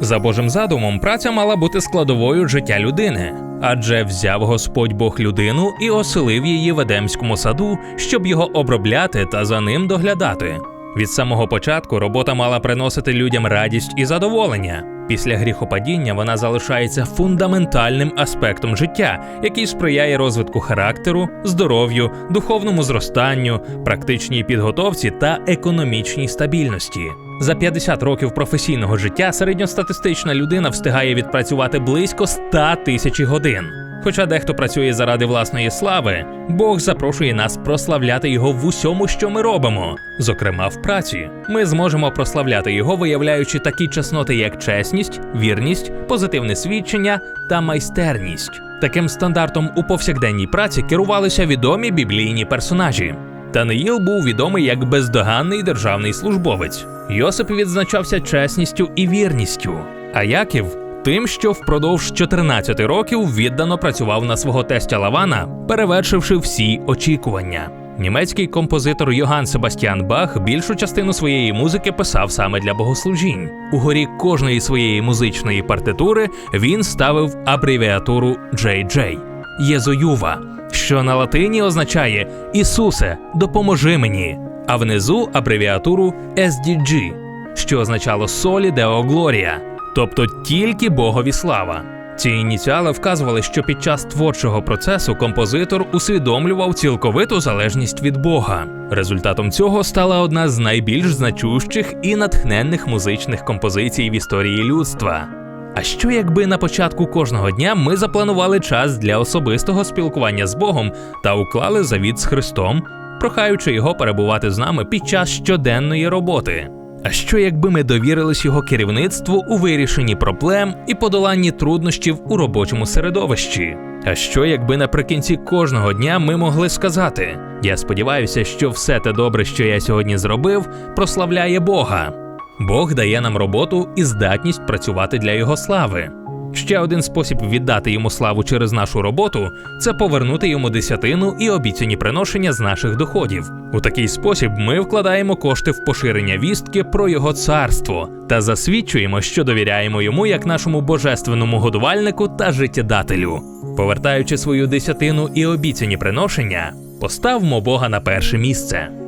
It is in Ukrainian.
За Божим задумом, праця мала бути складовою життя людини, адже взяв Господь Бог людину і оселив її в Едемському саду, щоб його обробляти та за ним доглядати. Від самого початку робота мала приносити людям радість і задоволення. Після гріхопадіння вона залишається фундаментальним аспектом життя, який сприяє розвитку характеру, здоров'ю, духовному зростанню, практичній підготовці та економічній стабільності. За 50 років професійного життя середньостатистична людина встигає відпрацювати близько 100 тисяч годин. Хоча дехто працює заради власної слави, Бог запрошує нас прославляти його в усьому, що ми робимо. Зокрема, в праці. Ми зможемо прославляти його, виявляючи такі чесноти, як чесність, вірність, позитивне свідчення та майстерність. Таким стандартом у повсякденній праці керувалися відомі біблійні персонажі. Даниїл був відомий як бездоганний державний службовець. Йосип відзначався чесністю і вірністю. А Яків тим, що впродовж 14 років віддано працював на свого тестя Лавана, перевершивши всі очікування. Німецький композитор Йоганн Себастьян Бах більшу частину своєї музики писав саме для богослужінь. У горі кожної своєї музичної партитури він ставив абревіатуру JJ – Єзоюва, що на латині означає Ісусе, допоможи мені, а внизу абревіатуру SDG, що означало Део Глорія, тобто тільки Богові слава. Ці ініціали вказували, що під час творчого процесу композитор усвідомлював цілковиту залежність від Бога. Результатом цього стала одна з найбільш значущих і натхненних музичних композицій в історії людства. А що якби на початку кожного дня ми запланували час для особистого спілкування з Богом та уклали завіт з Христом, прохаючи його перебувати з нами під час щоденної роботи? А що якби ми довірились його керівництву у вирішенні проблем і подоланні труднощів у робочому середовищі? А що якби наприкінці кожного дня ми могли сказати: Я сподіваюся, що все те добре, що я сьогодні зробив, прославляє Бога. Бог дає нам роботу і здатність працювати для Його слави. Ще один спосіб віддати йому славу через нашу роботу це повернути йому десятину і обіцяні приношення з наших доходів. У такий спосіб ми вкладаємо кошти в поширення вістки про його царство та засвідчуємо, що довіряємо йому як нашому божественному годувальнику та життєдателю. Повертаючи свою десятину і обіцяні приношення, поставмо Бога на перше місце.